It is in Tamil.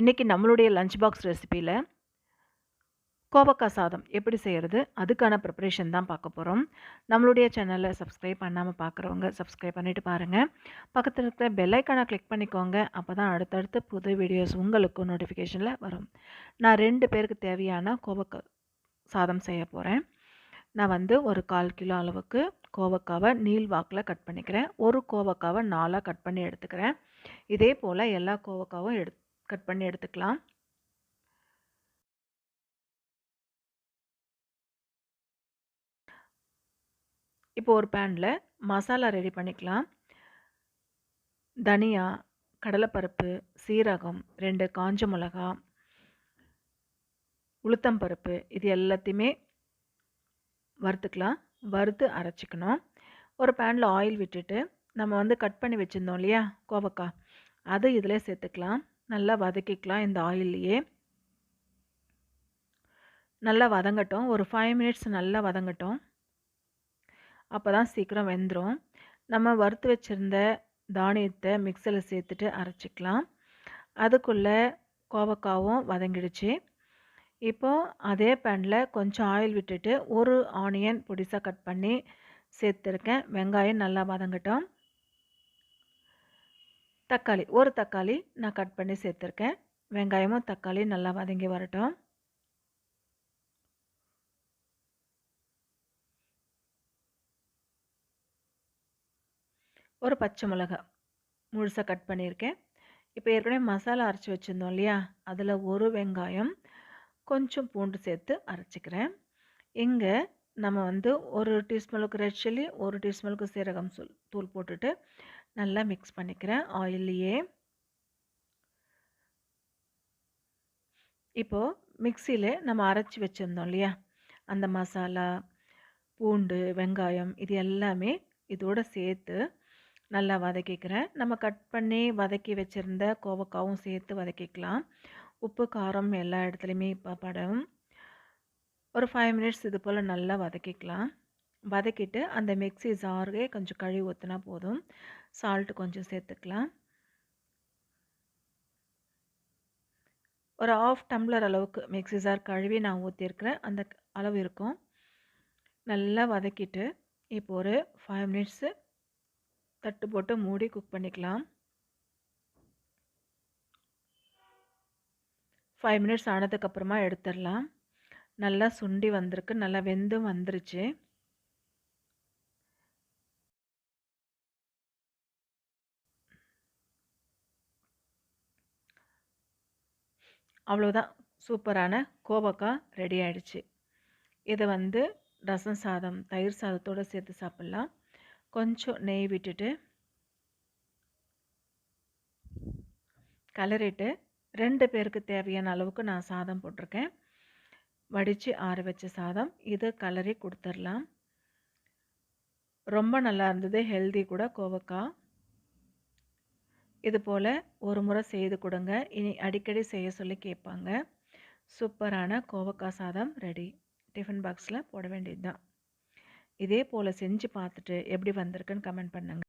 இன்றைக்கி நம்மளுடைய லஞ்ச் பாக்ஸ் ரெசிப்பியில் கோவக்காய் சாதம் எப்படி செய்கிறது அதுக்கான ப்ரிப்பரேஷன் தான் பார்க்க போகிறோம் நம்மளுடைய சேனலை சப்ஸ்கிரைப் பண்ணாமல் பார்க்குறவங்க சப்ஸ்கிரைப் பண்ணிவிட்டு பாருங்கள் பக்கத்தில் இருக்கிற பெல்லைக்கானை கிளிக் பண்ணிக்கோங்க. அப்போ தான் அடுத்தடுத்து புது வீடியோஸ் உங்களுக்கு நோட்டிஃபிகேஷனில் வரும். நான் ரெண்டு பேருக்கு தேவையான கோவக்காய் சாதம் செய்ய போகிறேன் நான் வந்து ஒரு கால் கிலோ அளவுக்கு கோவக்காவை நீள் வாக்கில் கட் பண்ணிக்கிறேன். ஒரு கோவக்காவை நாலாக கட் பண்ணி எடுத்துக்கிறேன். இதே போல் எல்லா கோவக்காவும் எடுத்து கட் பண்ணி எடுத்துக்கலாம். இப்போ ஒரு பேனில் மசாலா ரெடி பண்ணிக்கலாம். தனியா கடலைப்பருப்பு சீரகம் ரெண்டு காஞ்ச மிளகா உளுத்தம்பருப்பு இது எல்லாத்தையுமே வறுத்துக்கலாம். வறுத்து அரைச்சிக்கணும். ஒரு பேனில் ஆயில் விட்டுட்டு நம்ம வந்து கட் பண்ணி வச்சுருந்தோம் இல்லையா கோவக்காய் அதை இதில் சேர்த்துக்கலாம். நல்லா வதக்கிக்கலாம் இந்த ஆயில்லையே. நல்லா வதங்கட்டும். ஒரு ஃபைவ் மினிட்ஸ் நல்லா வதங்கட்டும். அப்போ தான் சீக்கிரம் வெந்துடும் நம்ம வறுத்து வச்சுருந்த தானியத்தை மிக்சரில் சேர்த்துட்டு அரைச்சிக்கலாம். அதுக்குள்ளே கோவக்காவும் வதங்கிடுச்சு. இப்போது அதே பேனில் கொஞ்சம் ஆயில் விட்டுட்டு ஒரு ஆனியன் பொடிசாக கட் பண்ணி சேர்த்துருக்கேன். வெங்காயம் நல்லா வதங்கட்டும். தக்காளி ஒரு தக்காளி நான் கட் பண்ணி சேர்த்துருக்கேன். வெங்காயமும் தக்காளி நல்லா வதங்கி வரட்டும். ஒரு பச்சை மிளகா முழுசாக கட் பண்ணியிருக்கேன். இப்போ ஏற்கனவே மசாலா அரைச்சி வச்சுருந்தோம் இல்லையா? அதில் ஒரு வெங்காயம் கொஞ்சம் பூண்டு சேர்த்து அரைச்சிக்கிறேன். இங்கே நம்ம வந்து ஒரு டீஸ்பூனுக்கு ரெட் சில்லி ஒரு டீஸ்பூனுக்கு சீரகம் தூள் தூள் போட்டுட்டு நல்லா மிக்ஸ் பண்ணிக்கிறேன் ஆயில்லையே இப்போது மிக்சியில் நம்ம அரைச்சி வச்சுருந்தோம் இல்லையா? அந்த மசாலா பூண்டு வெங்காயம் இது எல்லாமே இதோடு சேர்த்து நல்லா வதக்கிக்கிறேன். நம்ம கட் பண்ணி வதக்கி வச்சுருந்த கோவக்காவும் சேர்த்து வதக்கிக்கலாம். உப்பு காரம் எல்லா இடத்துலையுமே இப்போ படம். ஒரு ஃபைவ் மினிட்ஸ் இது போல் நல்லா வதக்கிக்கலாம். வதக்கிட்டு அந்த மிக்சி ஜாரே கொஞ்சம் கழுவி ஊற்றினா போதும். சால்ட்டு கொஞ்சம் சேர்த்துக்கலாம். ஒரு ஆஃப் டம்ளர் அளவுக்கு மிக்சி ஜார் கழுவி நான் ஊற்றிருக்கிறேன் அந்த அளவு இருக்கும். நல்லா வதக்கிட்டு இப்போ ஒரு ஃபைவ் மினிட்ஸு தட்டு போட்டு மூடி குக் பண்ணிக்கலாம். ஃபைவ் மினிட்ஸ் ஆனதுக்கப்புறமா எடுத்துடலாம். நல்லா சுண்டி வந்திருக்கு. நல்லா வெந்தும் வந்துருச்சு. அவ்வளோதான் சூப்பரான கோவக்காய் ரெடி ஆயிடுச்சு. இதை வந்து ரசம் சாதம் தயிர் சாதத்தோடு சேர்த்து சாப்பிட்லாம். கொஞ்சம் நெய் விட்டுட்டு கலரிட்டு ரெண்டு பேருக்கு தேவையான அளவுக்கு நான் சாதம் போட்டிருக்கேன். வடித்து ஆற வச்ச சாதம். இது கலரி கொடுத்துடலாம். ரொம்ப நல்லா இருந்தது. ஹெல்தி கூட கோவக்காய். இது போல் ஒரு முறை செய்து கொடுங்க. இனி அடிக்கடி செய்ய சொல்லி கேட்பாங்க. சூப்பரான கோவக்காய் சாதம் ரெடி டிஃபன் பாக்ஸில் போட வேண்டியது தான் இதே போல் செஞ்சு பார்த்துட்டு எப்படி வந்திருக்குன்னு கமெண்ட் பண்ணுங்கள்